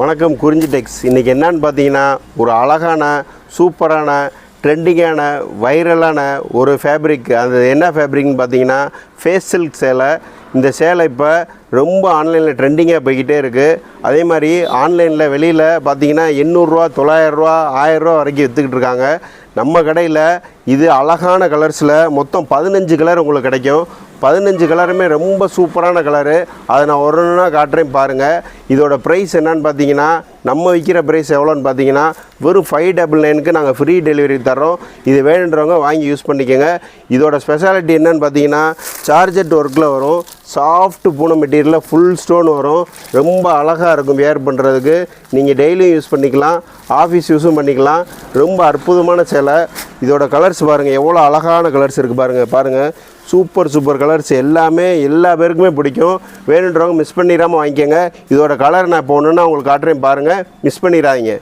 வணக்கம் குறிஞ்சி டெக்ஸ். இன்றைக்கி என்னன்னு பார்த்தீங்கன்னா ஒரு அழகான சூப்பரான ட்ரெண்டிங்கான வைரலான ஒரு ஃபேப்ரிக் அது என்ன ஃபேப்ரிக்னு பார்த்தீங்கன்னா ஃபேஸ் சில்க் சேலை. இந்த சேலை இப்போ ரொம்ப ஆன்லைனில் ட்ரெண்டிங்காக போய்கிட்டே இருக்குது அதே மாதிரி ஆன்லைனில் வெளியில் பார்த்தீங்கன்னா எண்ணூறுரூவா தொள்ளாயிரரூவா ஆயிரரூவா வரைக்கும் விற்றுக்கிட்டு இருக்காங்க. நம்ம கடையில் இது அழகான கலர்ஸில் மொத்தம் பதினஞ்சு கலர் உங்களுக்கு கிடைக்கும். பதினஞ்சு கலருமே ரொம்ப சூப்பரான கலரு அதை நான் ஒரு ஒன்றா காட்டுறேன் பாருங்கள் இதோட ப்ரைஸ் என்னன்னு பார்த்தீங்கன்னா நம்ம விற்கிற ப்ரைஸ் எவ்வளோன்னு பார்த்தீங்கன்னா வெறும் ஃபைவ் டபுள் நைனுக்கு நாங்கள் ஃப்ரீ டெலிவரி தரோம் இது வேணுன்றவங்க வாங்கி யூஸ் பண்ணிக்கோங்க. இதோட ஸ்பெஷாலிட்டி என்னன்னு பார்த்தீங்கன்னா சார்ஜெட் ஒர்க்கில் வரும். சாஃப்ட் பூனை மெட்டீரியலில் ஃபுல் ஸ்டோன் வரும். ரொம்ப அழகாக இருக்கும் வேர் பண்ணுறதுக்கு நீங்கள் டெய்லியும் யூஸ் பண்ணிக்கலாம். ஆஃபீஸ் யூஸும் பண்ணிக்கலாம். ரொம்ப அற்புதமான சேலை. இதோட கலர்ஸ் பாருங்கள் எவ்வளோ அழகான கலர்ஸ் இருக்குது பாருங்கள் பாருங்கள் சூப்பர் சூப்பர் கலர்ஸ் எல்லாமே எல்லா பேருக்குமே பிடிக்கும். வேணுன்றவங்க மிஸ் பண்ணிடாமல் வாங்கிக்கோங்க. இதோட கலர் நான் இப்போ ஒன்றுன்னா உங்களுக்கு காட்டுறேன் பாருங்கள் மிஸ் பண்ணிடாதீங்க.